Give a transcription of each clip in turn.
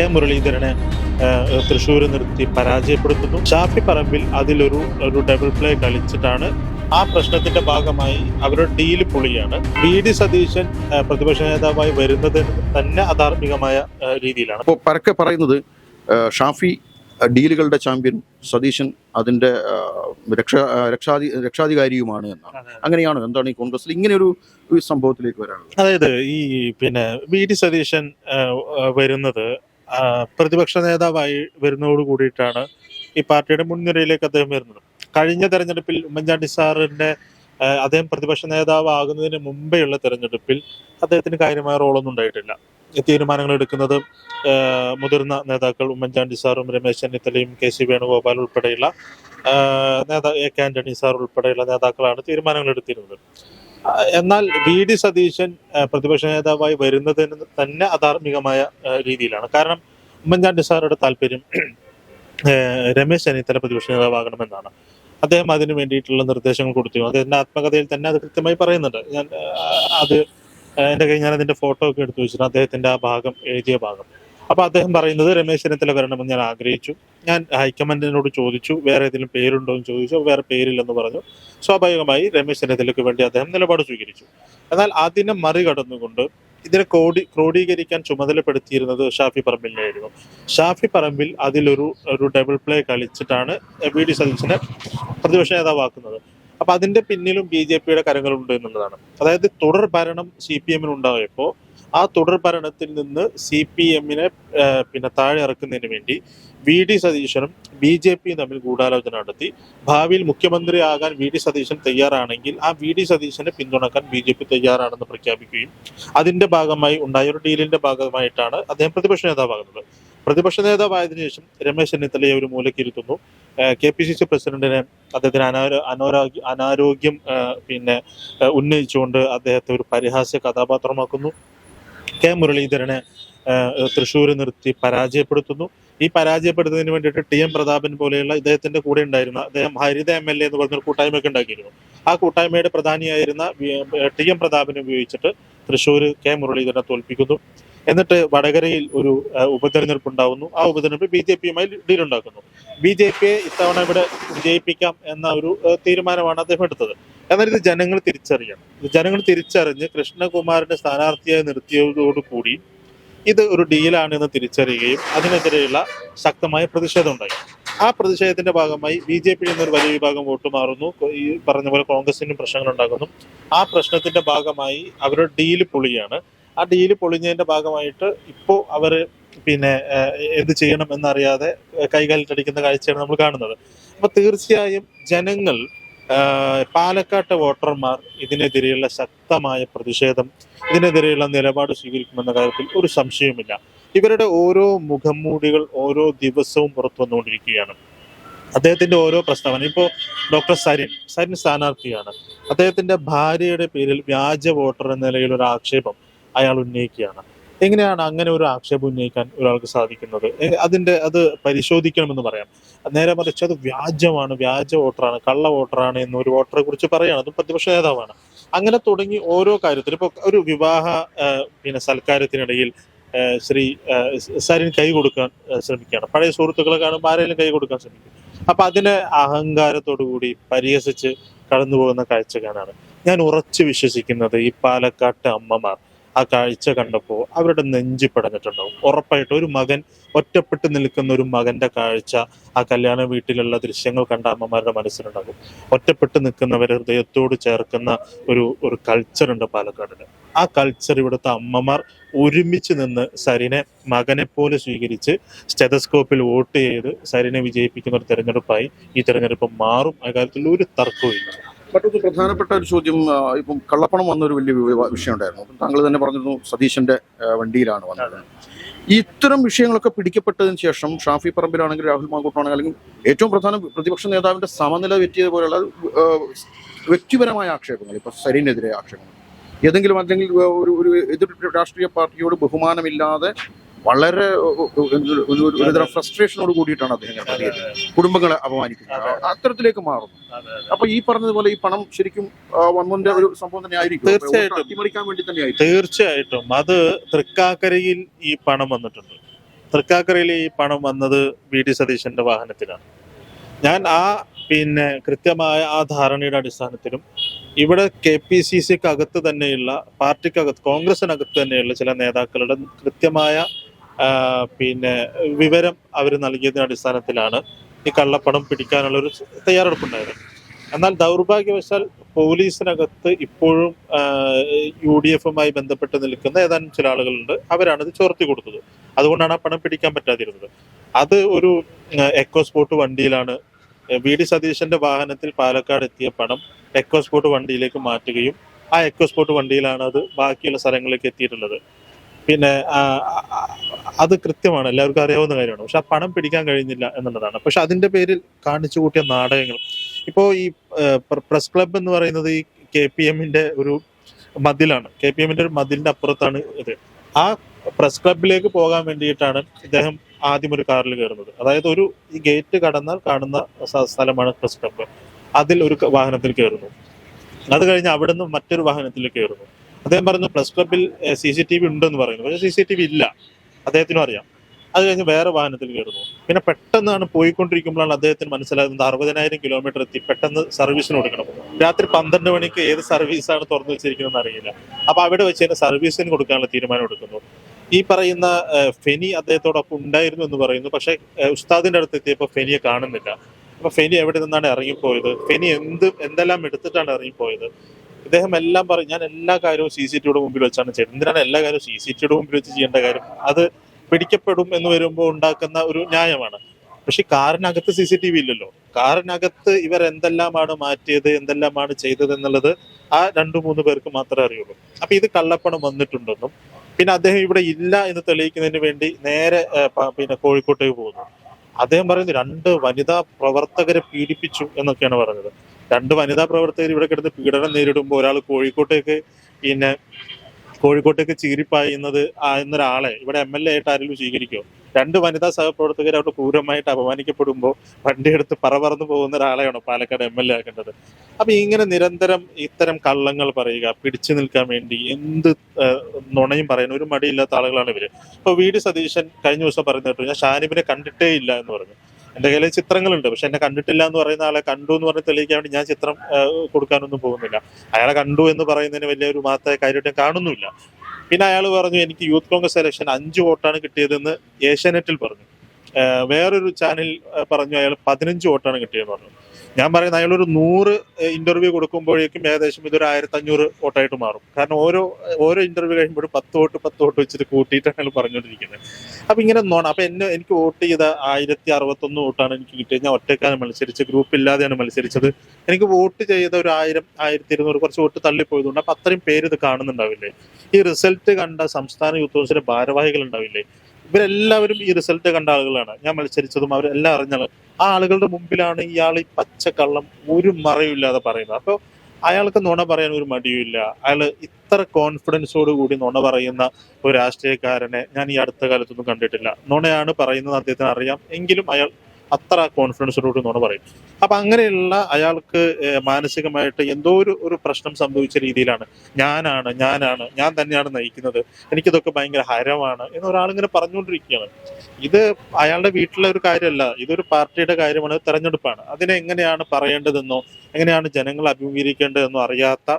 K മുരളീധരനെ തൃശ്ശൂർ നിർത്തി പരാജയപ്പെടുത്തുന്നു. ഷാഫി പറമ്പിൽ അതിലൊരു ഒരു ഡബിൾ പ്ലേ കളിച്ചിട്ടാണ് ആ പ്രശ്നത്തിന്റെ ഭാഗമായി അവരുടെ ഡീൽ പൊളിയാണ്. വി ഡി സതീശൻ പ്രതിപക്ഷ നേതാവായി വരുന്നത് തന്നെ അധാർമികമായ രീതിയിലാണ്. അപ്പോൾ പരക്കെ പറയുന്നത് ഷാഫി ഡീലുകളുടെ ചാമ്പ്യൻ സതീശൻ അതിന്റെ രക്ഷാ രക്ഷാധി രക്ഷാധികാരിയുമാണ് എന്നാണ്. അങ്ങനെയാണ്? എന്താണ് ഈ കോൺഗ്രസിൽ ഇങ്ങനെ ഒരു സംഭവത്തിലേക്ക് വരാനുള്ളത്? അതായത് ഈ പിന്നെ വി ഡി സതീശൻ വരുന്നത് പ്രതിപക്ഷ നേതാവായി വരുന്നതോട് കൂടിയിട്ടാണ് ഈ പാർട്ടിയുടെ മുൻനിരയിലേക്ക് അദ്ദേഹം വരുന്നത്. കഴിഞ്ഞ തെരഞ്ഞെടുപ്പിൽ ഉമ്മൻചാണ്ടി സാറിന്റെ അദ്ദേഹം പ്രതിപക്ഷ നേതാവ് ആകുന്നതിന് മുമ്പെയുള്ള തെരഞ്ഞെടുപ്പിൽ അദ്ദേഹത്തിന് കാര്യമായ റോളൊന്നും ഉണ്ടായിട്ടില്ല. തീരുമാനങ്ങൾ എടുക്കുന്നത് മുതിർന്ന നേതാക്കൾ ഉമ്മൻചാണ്ടി സാറും രമേശ് ചെന്നിത്തലയും കെ സി വേണുഗോപാൽ ഉൾപ്പെടെയുള്ള നേതാ എ കെ ആന്റണി സാർ ഉൾപ്പെടെയുള്ള നേതാക്കളാണ് തീരുമാനങ്ങൾ എടുത്തിരുന്നത്. എന്നാൽ വി ഡി സതീശൻ പ്രതിപക്ഷ നേതാവായി വരുന്നതിന് തന്നെ അധാർമികമായ രീതിയിലാണ്. കാരണം ഉമ്മൻചാണ്ടി സാറുടെ താല്പര്യം രമേശ് ചെന്നിത്തല പ്രതിപക്ഷ നേതാവാകണമെന്നാണ്. അദ്ദേഹം അതിന് വേണ്ടിയിട്ടുള്ള നിർദ്ദേശങ്ങൾ കൊടുത്തു. അദ്ദേഹത്തിന്റെ ആത്മകഥയിൽ തന്നെ അത് കൃത്യമായി പറയുന്നുണ്ട്. ഞാൻ അത് എന്റെ കയ്യിൽ ഞാൻ അതിന്റെ ഫോട്ടോ ഒക്കെ എടുത്തു വെച്ചിട്ടുണ്ട്. അദ്ദേഹത്തിന്റെ ആ ഭാഗം എഴുതിയ ഭാഗം. അപ്പൊ അദ്ദേഹം പറയുന്നത് രമേശ് ചെന്നിത്തല വരണമെന്ന് ഞാൻ ആഗ്രഹിച്ചു. ഞാൻ ഹൈക്കമാൻഡിനോട് ചോദിച്ചു വേറെ ഏതെങ്കിലും പേരുണ്ടോ എന്ന് ചോദിച്ചു അപ്പോൾ വേറെ പേരില്ലെന്ന് പറഞ്ഞു. സ്വാഭാവികമായി രമേശ് ചെന്നിത്തലയ്ക്ക് വേണ്ടി അദ്ദേഹം നിലപാട് സ്വീകരിച്ചു. എന്നാൽ അതിനെ മറികടന്നുകൊണ്ട് ഇതിനെ ക്രോഡി ക്രോഡീകരിക്കാൻ ചുമതലപ്പെടുത്തിയിരുന്നത് ഷാഫി പറമ്പിലിനായിരുന്നു ഷാഫി പറമ്പിൽ അതിലൊരു ഒരു ഡബിൾ പ്ലേ കളിച്ചിട്ടാണ് വി ഡി സതീശനെ പ്രതിപക്ഷ നേതാവാക്കുന്നത്. അപ്പൊ അതിന്റെ പിന്നിലും ബി ജെ പിയുടെ കരങ്ങളുണ്ട് എന്നുള്ളതാണ്. അതായത് തുടർ ഭരണം സി പി എമ്മിന് ഉണ്ടായപ്പോ ആ തുടർ ഭരണത്തിൽ നിന്ന് സി പി എമ്മിനെ പിന്നെ താഴെ ഇറക്കുന്നതിന് വേണ്ടി വി ഡി സതീശനും ബി ജെ പിയും തമ്മിൽ ഗൂഢാലോചന നടത്തി. ഭാവിയിൽ മുഖ്യമന്ത്രിയാകാൻ വി ഡി സതീശൻ തയ്യാറാണെങ്കിൽ ആ വി ഡി സതീശനെ പിന്തുണക്കാൻ ബി ജെ പി തയ്യാറാണെന്ന് പ്രഖ്യാപിക്കുകയും അതിന്റെ ഭാഗമായി ഉണ്ടായ ഒരു ഡീലിന്റെ ഭാഗമായിട്ടാണ് അദ്ദേഹം പ്രതിപക്ഷ നേതാവാകുന്നത്. പ്രതിപക്ഷ നേതാവായതിനു ശേഷം രമേശ് ചെന്നിത്തലയെ ഒരു മൂലക്കിരുത്തുന്നു കെ പി സി സി പ്രസിഡന്റിനെ അദ്ദേഹത്തിന് അനാരോ അനാരോഗ്യ അനാരോഗ്യം പിന്നെ ഉന്നയിച്ചുകൊണ്ട് അദ്ദേഹത്തെ ഒരു പരിഹാസ്യ കഥാപാത്രമാക്കുന്നു. കെ മുരളീധരനെ തൃശ്ശൂർ നിർത്തി പരാജയപ്പെടുത്തുന്നു. ഈ പരാജയപ്പെടുത്തുന്നതിന് വേണ്ടിയിട്ട് ടി എം പ്രതാപൻ പോലെയുള്ള ഇദ്ദേഹത്തിന്റെ കൂടെ ഉണ്ടായിരുന്ന അദ്ദേഹം ഹരിത എം എൽ എ എന്ന് പറഞ്ഞൊരു കൂട്ടായ്മയൊക്കെ ഉണ്ടാക്കിയിരുന്നു. ആ കൂട്ടായ്മയുടെ പ്രധാനിയായിരുന്ന ടി എം പ്രതാപനെ ഉപയോഗിച്ചിട്ട് തൃശ്ശൂർ കെ മുരളീധരനെ തോൽപ്പിക്കുന്നു. എന്നിട്ട് വടകരയിൽ ഒരു ഉപതെരഞ്ഞെടുപ്പ് ഉണ്ടാവുന്നു ആ ഉപതെരഞ്ഞെടുപ്പ് ബി ജെ പിയുമായി ഡീലുണ്ടാക്കുന്നു. ബി ജെ പിയെ ഇത്തവണ ഇവിടെ വിജയിപ്പിക്കാം എന്ന ഒരു തീരുമാനമാണ് അദ്ദേഹം എടുത്തത്. എന്നാൽ ഇത് ജനങ്ങൾ തിരിച്ചറിയണം. ജനങ്ങൾ തിരിച്ചറിഞ്ഞ് കൃഷ്ണകുമാറിനെ സ്ഥാനാർത്ഥിയായി നിർത്തിയതോടുകൂടി ഇത് ഒരു ഡീലാണ് എന്ന് തിരിച്ചറിയുകയും അതിനെതിരെയുള്ള ശക്തമായ പ്രതിഷേധം ഉണ്ടായി. ആ പ്രതിഷേധത്തിന്റെ ഭാഗമായി ബി ജെ പിയിൽ നിന്നൊരു വലിയ വിഭാഗം വോട്ട് മാറുന്നു. ഈ പറഞ്ഞ പോലെ കോൺഗ്രസിനും പ്രശ്നങ്ങൾ ഉണ്ടാകുന്നു. ആ പ്രശ്നത്തിന്റെ ഭാഗമായി അവരുടെ ഡീൽ പൊളിയാണ്. ആ ഡീൽ പൊളിഞ്ഞതിന്റെ ഭാഗമായിട്ട് ഇപ്പോ അവർ പിന്നെ എന്ത് ചെയ്യണം എന്നറിയാതെ കൈകാലിട്ടടിക്കുന്ന കാഴ്ചയാണ് നമ്മൾ കാണുന്നത്. അപ്പൊ തീർച്ചയായും ജനങ്ങൾ പാലക്കാട്ടെ വോട്ടർമാർ ഇതിനെതിരെയുള്ള ശക്തമായ പ്രതിഷേധം ഇതിനെതിരെയുള്ള നിലപാട് സ്വീകരിക്കുമെന്ന കാര്യത്തിൽ ഒരു സംശയവുമില്ല. ഇവരുടെ ഓരോ മുഖംമൂടികൾ ഓരോ ദിവസവും പുറത്തു വന്നുകൊണ്ടിരിക്കുകയാണ്. അദ്ദേഹത്തിന്റെ ഓരോ പ്രസ്താവന ഇപ്പോ ഡോക്ടർ സരിൻ സരിൻ സ്ഥാനാർത്ഥിയാണ്. അദ്ദേഹത്തിന്റെ ഭാര്യയുടെ പേരിൽ വ്യാജ വോട്ടർ എന്ന നിലയിൽ ഒരു ആക്ഷേപം അയാൾ ഉന്നയിക്കുകയാണ്. എങ്ങനെയാണ് അങ്ങനെ ഒരു ആക്ഷേപം ഉന്നയിക്കാൻ ഒരാൾക്ക് സാധിക്കുന്നത്? അതിന്റെ അത് പരിശോധിക്കണമെന്ന് പറയാം. നേരെ മറിച്ച് അത് വ്യാജമാണ്. വ്യാജ വോട്ടറാണ് കള്ള വോട്ടറാണ് എന്ന് ഒരു വോട്ടറെ കുറിച്ച് പറയുകയാണ് അതും പ്രതിപക്ഷ നേതാവാണ്. അങ്ങനെ തുടങ്ങി ഓരോ കാര്യത്തിലും ഇപ്പൊ ഒരു വിവാഹ പിന്നെ സൽക്കാരത്തിനിടയിൽ ശ്രീ സരിൻ കൈ കൊടുക്കാൻ ശ്രമിക്കുകയാണ്. പഴയ സുഹൃത്തുക്കളെ കാണുമ്പോൾ ആരെങ്കിലും കൈ കൊടുക്കാൻ ശ്രമിക്കും. അപ്പൊ അതിനെ അഹങ്കാരത്തോടു കൂടി പരിഹസിച്ച് കടന്നു പോകുന്ന കാഴ്ച ഞാൻ ഉറച്ചു വിശ്വസിക്കുന്നത് ഈ പാലക്കാട്ട് അമ്മമാർ. ആ കാഴ്ച കണ്ടപ്പോൾ അവരുടെ നെഞ്ചി പടഞ്ഞിട്ടുണ്ടാവും. ഉറപ്പായിട്ട് ഒരു മകൻ ഒറ്റപ്പെട്ട് നിൽക്കുന്ന ഒരു മകന്റെ കാഴ്ച ആ കല്യാണ വീട്ടിലുള്ള ദൃശ്യങ്ങൾ കണ്ട അമ്മമാരുടെ മനസ്സിലുണ്ടാകും. ഒറ്റപ്പെട്ട് നിൽക്കുന്നവരെ ഹൃദയത്തോട് ചേർക്കുന്ന ഒരു ഒരു കൾച്ചർ ഉണ്ട് പാലക്കാടിന് ആ കൾച്ചർ ഇവിടുത്തെ അമ്മമാർ ഒരുമിച്ച് നിന്ന് സരിനെ മകനെ പോലെ സ്വീകരിച്ച് സ്റ്റെതസ്കോപ്പിൽ വോട്ട് ചെയ്ത് സരിനെ വിജയിപ്പിക്കുന്ന ഒരു തെരഞ്ഞെടുപ്പായി ഈ തെരഞ്ഞെടുപ്പ് മാറും. അക്കാര്യത്തിൽ ഒരു തർക്കവും മറ്റൊരു പ്രധാനപ്പെട്ട ഒരു ചോദ്യം ഇപ്പം കള്ളപ്പണം വന്നൊരു വലിയ വിഷയം ഉണ്ടായിരുന്നു താങ്കൾ തന്നെ പറഞ്ഞിരുന്നു സതീശന്റെ വണ്ടിയിലാണ് വന്നത്. ഇത്തരം വിഷയങ്ങളൊക്കെ പിടിക്കപ്പെട്ടതിന് ശേഷം ഷാഫി പറമ്പിലാണെങ്കിൽ രാഹുൽ മാങ്കൂട്ടാണെങ്കിൽ അല്ലെങ്കിൽ ഏറ്റവും പ്രധാന പ്രതിപക്ഷ നേതാവിന്റെ സമനില വെറ്റിയത് പോലെയുള്ള വ്യക്തിപരമായ ആക്ഷേപങ്ങൾ ഇപ്പൊ സരീനെതിരെ ആക്ഷേപങ്ങൾ. ഏതെങ്കിലും അല്ലെങ്കിൽ ഒരു ഒരു എതിർ രാഷ്ട്രീയ പാർട്ടിയോട് ബഹുമാനമില്ലാതെ വളരെ ഒരു- ഒരു- ഒരു- ഒരുതരം ഫ്രസ്ട്രേഷനോട് കൂടിയിട്ടാണ് അദ്ദേഹം കുടുംബങ്ങളെ അപമാനിക്കുന്നത്. അത്തരത്തിലേക്ക് മാറുന്നു. അപ്പൊ ഈ പറഞ്ഞതുപോലെ ഈ പണം ശരിക്കും വന്നതിന്റെ ഒരു സംഭവം തന്നെ ആയിരിക്കും. തീർച്ചയായിട്ടും. അട്ടിമറിക്കാൻ വേണ്ടി തന്നെ തീർച്ചയായിട്ടും. അത് തൃക്കാക്കരയിൽ ഈ പണം വന്നിട്ടുണ്ട്. തൃക്കാക്കരയിൽ ഈ പണം വന്നത് വി ഡി സതീശന്റെ വാഹനത്തിലാണ്. ഞാൻ ആ പിന്നെ കൃത്യമായ ആ ധാരണയുടെ അടിസ്ഥാനത്തിലും ഇവിടെ കെ പി സി സിക്ക് അകത്ത് തന്നെയുള്ള പാർട്ടിക്കകത്ത് കോൺഗ്രസിനകത്ത് തന്നെയുള്ള ചില നേതാക്കളുടെ കൃത്യമായ പിന്നെ വിവരം അവർ നൽകിയതിന്റെ അടിസ്ഥാനത്തിലാണ് ഈ കള്ളപ്പണം പിടിക്കാനുള്ള ഒരു തയ്യാറെടുപ്പുണ്ടായത്. എന്നാൽ ദൗർഭാഗ്യവശാൽ പോലീസിനകത്ത് ഇപ്പോഴും യു ഡി എഫുമായി ബന്ധപ്പെട്ട് നിൽക്കുന്ന ഏതാനും ചില ആളുകളുണ്ട്. അവരാണ് ഇത് ചോർത്തി കൊടുത്തത്. അതുകൊണ്ടാണ് ആ പണം പിടിക്കാൻ പറ്റാതിരുന്നത്. അത് ഒരു എക്കോ സ്പോർട്ട് വണ്ടിയിലാണ്. വി ഡി സതീശന്റെ വാഹനത്തിൽ പാലക്കാട് എത്തിയ പണം എക്കോ സ്പോർട്ട് വണ്ടിയിലേക്ക് മാറ്റുകയും ആ എക്കോ സ്പോർട്ട് വണ്ടിയിലാണ് അത് ബാക്കിയുള്ള സ്ഥലങ്ങളിലേക്ക് എത്തിയിട്ടുള്ളത്. പിന്നെ അത് കൃത്യമാണ്. എല്ലാവർക്കും അറിയാവുന്ന കാര്യമാണ്. പക്ഷെ ആ പണം പിടിക്കാൻ കഴിഞ്ഞില്ല എന്നുള്ളതാണ്. പക്ഷെ അതിന്റെ പേരിൽ കാണിച്ചു കൂട്ടിയ നാടകങ്ങൾ. ഇപ്പോ ഈ പ്രസ് ക്ലബ് എന്ന് പറയുന്നത് ഈ കെ പി എമ്മിന്റെ ഒരു മതിലാണ്. കെ പി എമ്മിന്റെ ഒരു മതിലിന്റെ അപ്പുറത്താണ് ഇത്. ആ പ്രസ് ക്ലബിലേക്ക് പോകാൻ വേണ്ടിയിട്ടാണ് ഇദ്ദേഹം ആദ്യം ഒരു കാറിൽ കയറുന്നത്. അതായത് ഒരു ഈ ഗേറ്റ് കടന്നാൽ കാണുന്ന സ്ഥലമാണ് പ്രസ് ക്ലബ്. അതിൽ ഒരു വാഹനത്തിൽ കയറുന്നു. അത് കഴിഞ്ഞ് അവിടെ നിന്ന് മറ്റൊരു വാഹനത്തിൽ കയറുന്നു. അദ്ദേഹം പറഞ്ഞു പ്രസ് ക്ലബിൽ സി സി ടി വി ഉണ്ടെന്ന് പറയുന്നു. പക്ഷെ സി സി ടി വി ഇല്ല. അദ്ദേഹത്തിനും അറിയാം. അത് കഴിഞ്ഞ് വേറെ വാഹനത്തിൽ കയറുന്നു. പിന്നെ പെട്ടെന്നാണ് പോയിക്കൊണ്ടിരിക്കുമ്പോഴാണ് അദ്ദേഹത്തിന് മനസ്സിലാകുന്നത് അറുപതിനായിരം കിലോമീറ്റർ എത്തി. പെട്ടെന്ന് സർവീസിന് കൊടുക്കണം. രാത്രി പന്ത്രണ്ട് മണിക്ക് ഏത് സർവീസാണ് തുറന്നു വെച്ചിരിക്കുന്നതെന്ന് അറിയില്ല. അപ്പൊ അവിടെ വെച്ച് തന്നെ സർവീസിന് കൊടുക്കാനുള്ള തീരുമാനം എടുക്കുന്നു. ഈ പറയുന്ന ഫെനി അദ്ദേഹത്തോടൊപ്പം ഉണ്ടായിരുന്നു എന്ന് പറയുന്നു. പക്ഷെ ഉസ്താദിന്റെ അടുത്ത് എത്തിയപ്പോൾ ഫെനിയെ കാണുന്നില്ല. അപ്പൊ ഫെനി എവിടെ നിന്നാണ് ഇറങ്ങിപ്പോയത്? ഫെനി എന്ത് എന്തെല്ലാം എടുത്തിട്ടാണ് ഇറങ്ങിപ്പോയത്? ഇദ്ദേഹം എല്ലാം പറയും ഞാൻ എല്ലാ കാര്യവും സി സി ടിയുടെ മുമ്പിൽ വെച്ചാണ് ചെയ്യുന്നത് എന്തിനാണ് എല്ലാ കാര്യവും സി സി ടിയുടെ മുമ്പിൽ വെച്ച് ചെയ്യേണ്ട കാര്യം? അത് പിടിക്കപ്പെടും എന്ന് വരുമ്പോൾ ഉണ്ടാക്കുന്ന ഒരു ന്യായമാണ്. പക്ഷെ കാറിനകത്ത് സി സി ടി വി ഇല്ലല്ലോ. കാറിനകത്ത് ഇവർ എന്തെല്ലാമാണ് മാറ്റിയത് എന്തെല്ലാമാണ് ചെയ്തത് എന്നുള്ളത് ആ രണ്ടു മൂന്ന് പേർക്ക് മാത്രമേ അറിയുള്ളൂ. അപ്പൊ ഇത് കള്ളപ്പണം വന്നിട്ടുണ്ടെന്നും പിന്നെ അദ്ദേഹം ഇവിടെ ഇല്ല എന്ന് തെളിയിക്കുന്നതിന് വേണ്ടി നേരെ പിന്നെ കോഴിക്കോട്ടേക്ക് പോകുന്നു. അദ്ദേഹം പറയുന്നത് രണ്ട് വനിതാ പ്രവർത്തകരെ പീഡിപ്പിച്ചു എന്നൊക്കെയാണ് പറഞ്ഞത്. രണ്ട് വനിതാ പ്രവർത്തകർ ഇവിടെ കിടന്ന് പീഡനം നേരിടുമ്പോൾ ഒരാൾ കോഴിക്കോട്ടേക്ക് പിന്നെ കോഴിക്കോട്ടേക്ക് ചീരിപ്പായുന്നത് എന്നൊരാളെ ഇവിടെ എം എൽ എ ആയിട്ട് ആരെങ്കിലും സ്വീകരിക്കുമോ രണ്ട് വനിതാ സഹപ്രവർത്തകർ അവിടെ ക്രൂരമായിട്ട് അപമാനിക്കപ്പെടുമ്പോൾ വണ്ടിയെടുത്ത് പറ പറന്നു പോകുന്ന ഒരാളെയാണോ പാലക്കാട് എം എൽ എ ആക്കേണ്ടത്? അപ്പൊ ഇങ്ങനെ നിരന്തരം ഇത്തരം കള്ളങ്ങൾ പറയുക പിടിച്ചു നിൽക്കാൻ വേണ്ടി എന്ത് നുണയും പറയുന്ന ഒരു മടിയില്ലാത്ത ആളുകളാണ് ഇവർ. ഇപ്പൊ വി ഡി സതീശൻ കഴിഞ്ഞ ദിവസം പറഞ്ഞു ഞാൻ ഷാനിബിനെ കണ്ടിട്ടേ ഇല്ല എന്ന് പറഞ്ഞു. എന്റെ കയ്യിൽ ചിത്രങ്ങളുണ്ട്. പക്ഷെ എന്നെ കണ്ടിട്ടില്ല എന്ന് പറയുന്ന ആളെ കണ്ടു എന്ന് പറഞ്ഞ് തെളിയിക്കാൻ വേണ്ടി ഞാൻ ചിത്രം കൊടുക്കാനൊന്നും പോകുന്നില്ല. അയാളെ കണ്ടു എന്ന് പറയുന്നതിന് വലിയൊരു മാത്രമേ കാര്യമായിട്ട് കാണുന്നില്ല പിന്നെ അയാൾ പറഞ്ഞു എനിക്ക് യൂത്ത് കോൺഗ്രസ് ഇലക്ഷൻ അഞ്ച് വോട്ടാണ് കിട്ടിയതെന്ന് ഏഷ്യാനെറ്റിൽ പറഞ്ഞു. വേറൊരു ചാനൽ പറഞ്ഞു അയാൾ പതിനഞ്ച് വോട്ടാണ് കിട്ടിയതെന്ന് പറഞ്ഞു. ഞാൻ പറയുന്നത് അയാളൊരു നൂറ് ഇന്റർവ്യൂ കൊടുക്കുമ്പോഴേക്കും ഏകദേശം ഇതൊരു ആയിരത്തി അഞ്ഞൂറ് വോട്ടായിട്ട് മാറും. കാരണം ഓരോ ഓരോ ഇന്റർവ്യൂ കഴിയുമ്പോഴും പത്ത് വോട്ട് പത്ത് വോട്ട് വെച്ചിട്ട് കൂട്ടിയിട്ടാണ് അയാൾ പറഞ്ഞുകൊണ്ടിരിക്കുന്നത്. അപ്പൊ ഇങ്ങനെ നോണം. അപ്പൊ എന്നെ എനിക്ക് വോട്ട് ചെയ്ത ആയിരത്തി അറുപത്തൊന്ന് വോട്ടാണ് എനിക്ക് കിട്ടിയത്. ഞാൻ ഒറ്റക്കാണ് മത്സരിച്ച് ഗ്രൂപ്പ് ഇല്ലാതെയാണ് മത്സരിച്ചത്. എനിക്ക് വോട്ട് ചെയ്ത ഒരു ആയിരം ആയിരത്തി ഇരുന്നൂറ് കുറച്ച് വോട്ട് തള്ളിപ്പോയതുകൊണ്ട് അപ്പൊ അത്രയും പേര് ഇത് കാണുന്നുണ്ടാവില്ലേ? ഈ റിസൾട്ട് കണ്ട സംസ്ഥാന യൂത്ത് കൗൺസിലെ ഭാരവാഹികൾ ഉണ്ടാവില്ലേ? ഇവരെല്ലാവരും ഈ റിസൾട്ട് കണ്ട ആളുകളാണ്. ഞാൻ മത്സരിച്ചതും അവരെല്ലാം അറിഞ്ഞത്. ആ ആളുകളുടെ മുമ്പിലാണ് ഇയാൾ ഈ പച്ചക്കള്ളം ഒരു മറയുമില്ലാതെ പറയുന്നത്. അപ്പോൾ അയാൾക്ക് നുണ പറയാൻ ഒരു മടിയുമില്ല. അയാൾ ഇത്ര കോൺഫിഡൻസോട് കൂടി നുണ പറയുന്ന ഒരു രാഷ്ട്രീയക്കാരനെ ഞാൻ ഈ അടുത്ത കാലത്തൊന്നും കണ്ടിട്ടില്ല. നുണയാണ് പറയുന്നത് അദ്ദേഹത്തിന് അറിയാം. എങ്കിലും അയാൾ അത്ര കോൺഫിഡൻസോടുകൂടി എന്നാണ് പറയും. അപ്പൊ അങ്ങനെയുള്ള അയാൾക്ക് മാനസികമായിട്ട് എന്തോ ഒരു ഒരു പ്രശ്നം സംഭവിച്ച രീതിയിലാണ് ഞാനാണ് ഞാനാണ് ഞാൻ തന്നെയാണ് നയിക്കുന്നത് എനിക്കിതൊക്കെ ഭയങ്കര ഹരമാണ് എന്ന് ഒരാളിങ്ങനെ പറഞ്ഞുകൊണ്ടിരിക്കുകയാണ്. ഇത് അയാളുടെ വീട്ടിലെ ഒരു കാര്യമല്ല ഇതൊരു പാർട്ടിയുടെ കാര്യമാണ് തെരഞ്ഞെടുപ്പാണ്. അതിനെ എങ്ങനെയാണ് പറയേണ്ടതെന്നോ എങ്ങനെയാണ് ജനങ്ങൾ അഭിമുഖീകരിക്കേണ്ടതെന്നോ അറിയാത്ത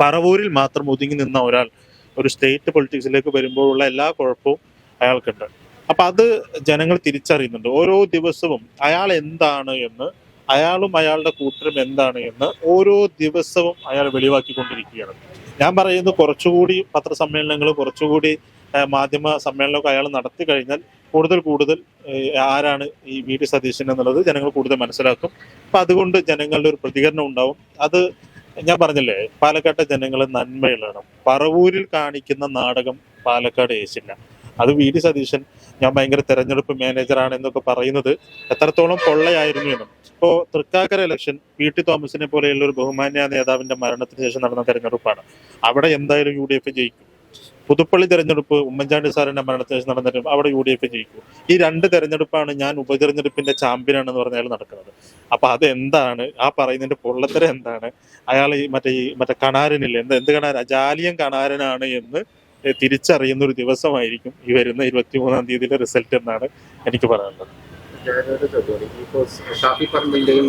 പറവൂരിൽ മാത്രം ഒതുങ്ങി നിന്ന ഒരാൾ ഒരു സ്റ്റേറ്റ് പൊളിറ്റിക്സിലേക്ക് വരുമ്പോഴുള്ള എല്ലാ കുഴപ്പവും അയാൾക്കുണ്ട്. അപ്പൊ അത് ജനങ്ങൾ തിരിച്ചറിയുന്നുണ്ട്. ഓരോ ദിവസവും അയാൾ എന്താണ് എന്ന് അയാളും അയാളുടെ കൂട്ടരും എന്താണ് എന്ന് ഓരോ ദിവസവും അയാൾ വെളിവാക്കിക്കൊണ്ടിരിക്കുകയാണ്. ഞാൻ പറയുന്നത് കുറച്ചുകൂടി പത്രസമ്മേളനങ്ങൾ കുറച്ചുകൂടി മാധ്യമ സമ്മേളനമൊക്കെ അയാൾ നടത്തി കഴിഞ്ഞാൽ കൂടുതൽ കൂടുതൽ ആരാണ് ഈ വി ഡി സതീശൻ എന്നുള്ളത് ജനങ്ങൾ കൂടുതൽ മനസ്സിലാക്കും. അപ്പൊ അതുകൊണ്ട് ജനങ്ങളുടെ ഒരു പ്രതികരണം ഉണ്ടാവും. അത് ഞാൻ പറഞ്ഞില്ലേ പാലക്കാട്ടെ ജനങ്ങൾ നന്മയിലാണ്. പറവൂരിൽ കാണിക്കുന്ന നാടകം പാലക്കാട് ഏശില്ല. അത് വി ഡി സതീശൻ. ഞാൻ ഭയങ്കര തെരഞ്ഞെടുപ്പ് മാനേജറാണ് എന്നൊക്കെ പറയുന്നത്. എത്രത്തോളം പൊള്ളയായിരുന്നു എന്നും. ഇപ്പോ തൃക്കാക്കര ഇലക്ഷൻ പി ടി തോമസിനെ പോലെയുള്ള ഒരു ബഹുമാന്യ നേതാവിന്റെ മരണത്തിന് ശേഷം നടന്ന തെരഞ്ഞെടുപ്പാണ്. അവിടെ എന്തായാലും യു ഡി എഫ് ജയിക്കും. പുതുപ്പള്ളി തെരഞ്ഞെടുപ്പ് ഉമ്മൻചാണ്ടി സാറിന്റെ മരണത്തിന് ശേഷം നടന്ന അവിടെ യു ഡി എഫ് ജയിക്കും. ഈ രണ്ട് തെരഞ്ഞെടുപ്പാണ് ഞാൻ ഉപതെരഞ്ഞെടുപ്പിന്റെ ചാമ്പ്യൻ ആണെന്ന് പറഞ്ഞാൽ നടക്കുന്നത്. അപ്പൊ അത് എന്താണ്? ആ പറയുന്നതിന്റെ പൊള്ളത്തരം എന്താണ്? അയാൾ ഈ മറ്റേ ഈ മറ്റേ കണാരനില്ലേ? എന്താ എന്ത് കണാരൻ ജാലിയൻ കണാരനാണ് എന്ന് തിരിച്ചറിയുന്ന ഒരു ദിവസമായിരിക്കും ഈ വരുന്ന ഇരുപത്തിമൂന്നാം തീയതിയിലെ റിസൾട്ട് എന്നാണ് എനിക്ക് പറയാനുള്ളത്. ഷാഫി പറമ്പിന്റെയും